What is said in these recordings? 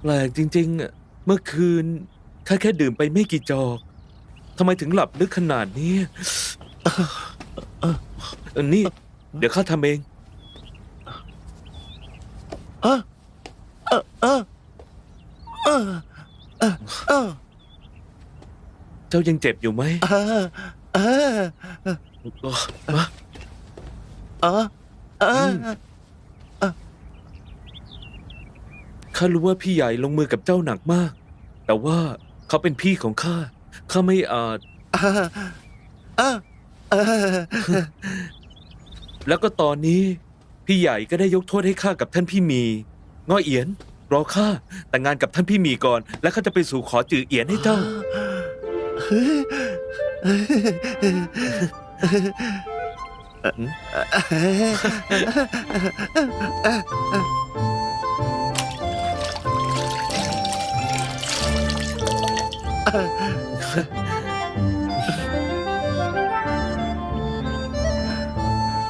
แปลกจริงๆอะเมื่อคืนข้าแค่ดื่มไปไม่กี่จอกทำไมถึงหลับลึกขนาดนี้เออนี่ เดี๋ยวข้าทำเอง เออเออเออเออเออเออเจ้ายังเจ็บอยู่ไหมเออเออเออมาเออเออ ข้ารู้ว่าพี่ใหญ่ลงมือกับเจ้าหนักมาก แต่ว่าเขาเป็นพี่ของข้า ข้าไม่อาจเออเออเออแล้วก็ตอนนี้ พี่ใหญ่ก็ได้ยกโทษให้ข้ากับท่านพี่หมี ง้อเอียน รอข้าแต่งงานกับท่านพี่หมีก่อน แล้วข้าจะไปสู่ขอจือเอียนให้เจ้า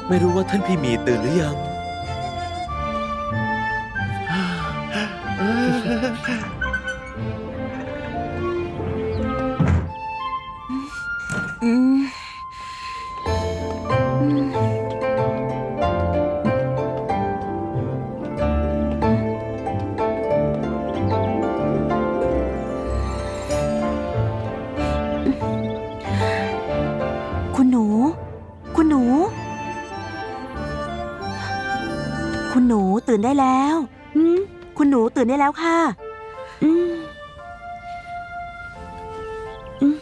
ไม่รู้ว่าท่านพี่หมีตื่นหรือยัง คุณหนู คุณหนู คุณหนูตื่นได้แล้วอืมคุณหนูตื่นได้แล้วค่ะ อืมอืม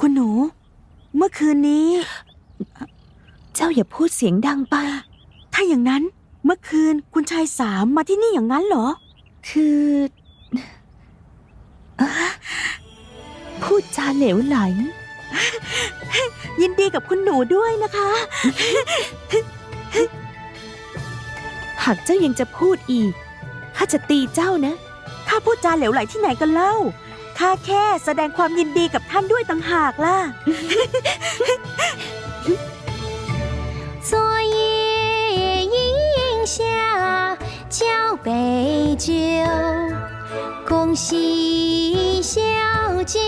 คุณหนู เมื่อคืนนี้ เจ้าอย่าพูดเสียงดังไป ถ้าอย่างนั้นเมื่อคืนคุณชายสามมาที่นี่อย่างนั้นเหรอ คืออะพูดจาเหลวไหล ยินดีกับคุณหนูด้วยนะคะ หากเจ้ายังจะพูดอีก ข้าจะตีเจ้านะ ข้าพูดจาเหลวไหลที่ไหนกันเล่า ข้าแค่แสดงความยินดีกับท่านด้วยต่างหากล่ะ 昨夜阴下交杯酒，恭喜小姐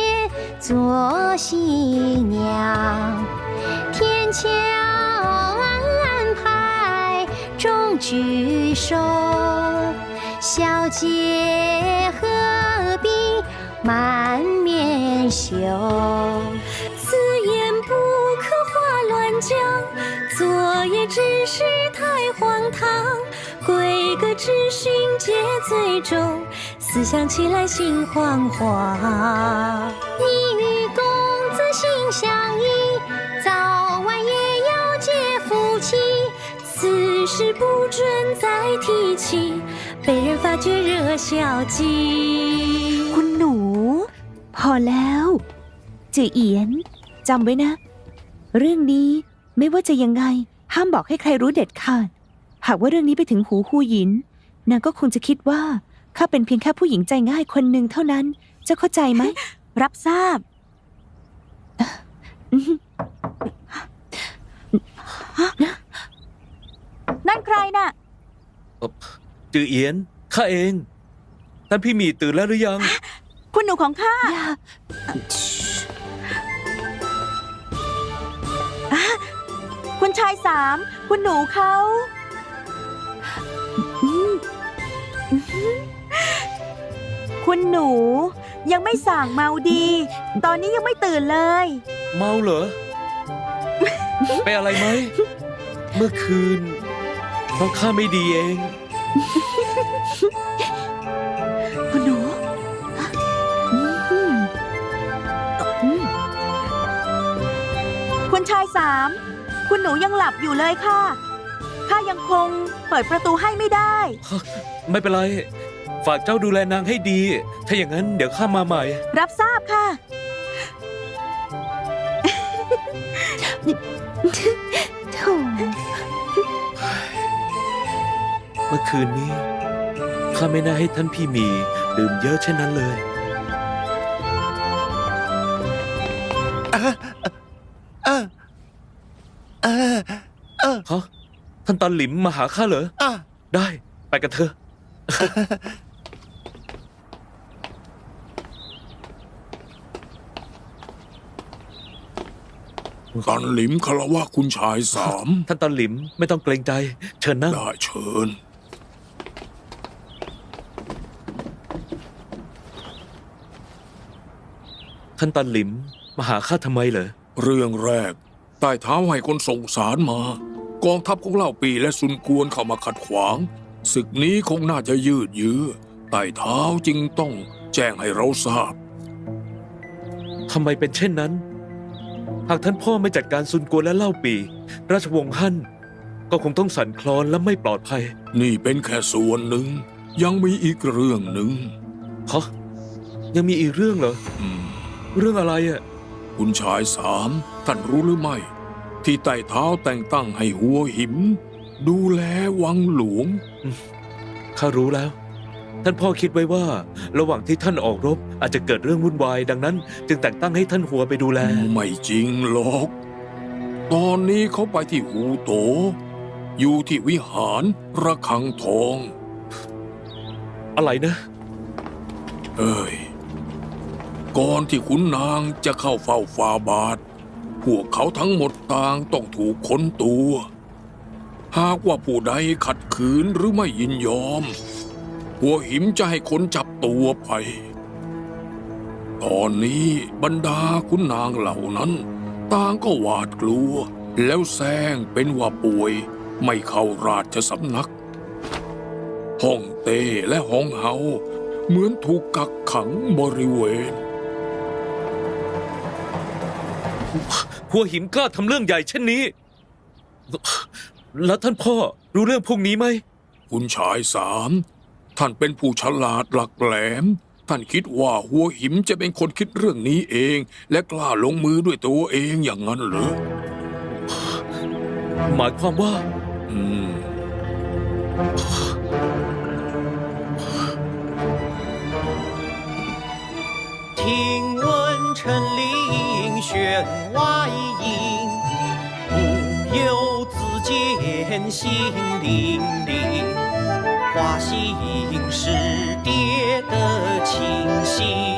做新娘，天桥安排中举手，小姐 羞？此言不可话乱讲，昨夜之事太荒唐。闺阁之勋皆最重，思想起来心惶惶。你与公子心相依，早晚也要结夫妻。此事不准再提起，被人发觉惹小计。 คุณหนูพอแล้วจือเอียนจำไว้นะ เรื่องนี้ไม่ว่าจะยังไง ห้ามบอกให้ใครรู้เด็ดขาด หากว่าเรื่องนี้ไปถึงหูฮูหยินนางก็คงจะคิดว่าข้าเป็นเพียงแค่ผู้หญิงใจง่ายคนหนึ่งเท่านั้นเจะเข้าใจไหม รับทราบ นั่นใครน่ะ จือเอียนข้าเอง ท่านพี่หมีตื่นแล้วหรือยัง คุณหนูของข้าอะคุณชายสาม คุณหนูเขาอืมคุณหนู ยังไม่สั่งเมาดี ตอนนี้ยังไม่ตื่นเลย เมาเหรอ ไปนอะไรไหม เมื่อคืนเพราะข้าไม่ดีเอง คุณหนู ชายสามคุณหนูยังหลับอยู่เลยค่ะ ข้ายังคงเปิดประตูให้ไม่ได้ ไม่เป็นไร ฝากเจ้าดูแลนางให้ดี ถ้าอย่างนั้นเดี๋ยวข้ามาใหม่ รับทราบค่ะ โถเมื่อคืนนี้ข้าไม่น่าให้ท่านพี่หมีดื่มเยอะเช่นนั้นเลย เออเออเออ ฮะ ท่านตอนหลิมมาหาข้าเหรอ อะได้ ไปกันเถอะ ตันหลิมคารวะคุณชายสาม ท่านตอนหลิมไม่ต้องเกรงใจ เชิญนั่ง ได้เชิญ ท่านตอนหลิมมาหาข้าทำไมเหรอ เรื่องแรกใต้เท้าให้คนส่งสารมา กองทัพของเล่าปีและซุนกวนเข้ามาขัดขวางศึกนี้คงน่าจะยืดเยื้อใต้เท้าจึงต้องแจ้งให้เราทราบทำไมเป็นเช่นนั้น หากท่านพ่อไม่จัดการซุนกวนและเล่าปี ราชวงศ์ฮั่นก็คงต้องสั่นคลอนและไม่ปลอดภัย นี่เป็นแค่ส่วนหนึ่ง ยังมีอีกเรื่องหนึ่งฮะยังมีอีกเรื่องเหรออืมเรื่องอะไรอะคุณชายสามท่านรู้หรือไม่ ที่ใต้เท้าแต่งตั้งให้หัวหิม ดูแลวังหลวง ข้ารู้แล้ว ท่านพ่อคิดไว้ว่า ระหว่างที่ท่านออกรบอาจจะเกิดเรื่องวุ่นวาย ดังนั้น จึงแต่งตั้งให้ท่านหัวไปดูแล ไม่จริงหรอก ตอนนี้เขาไปที่หูโต อยู่ที่วิหารระฆังทอง อะไรนะ เอ้ย ก่อนที่ขุนนางจะเข้าเฝ้าฟาบาท พวกเขาทั้งหมดต่างต้องถูกค้นตัว หากว่าผู้ใดขัดขืนหรือไม่ยินยอม หัวหิมจะให้คนจับตัวไป ตอนนี้บรรดาขุนนางเหล่านั้นต่างก็หวาดกลัว แล้วแซงเป็นว่าป่วยไม่เข้าราชสำนัก ห้องเต้และห้องเฮาเหมือนถูกกักขังบริเวณ หัวหินกล้าทำเรื่องใหญ่เช่นนี้ แล้วท่านพ่อรู้เรื่องพวกนี้ไหม คุณชายสาม ท่านเป็นผู้ฉลาดหลักแหลม ท่านคิดว่าหัวหิมจะเป็นคนคิดเรื่องนี้เอง และกล้าลงมือด้วยตัวเองอย่างนั้นเหรอ หมายความว่า อืม 听闻陈林 弦外音，不由之间心淋漓，花心是跌的清醒。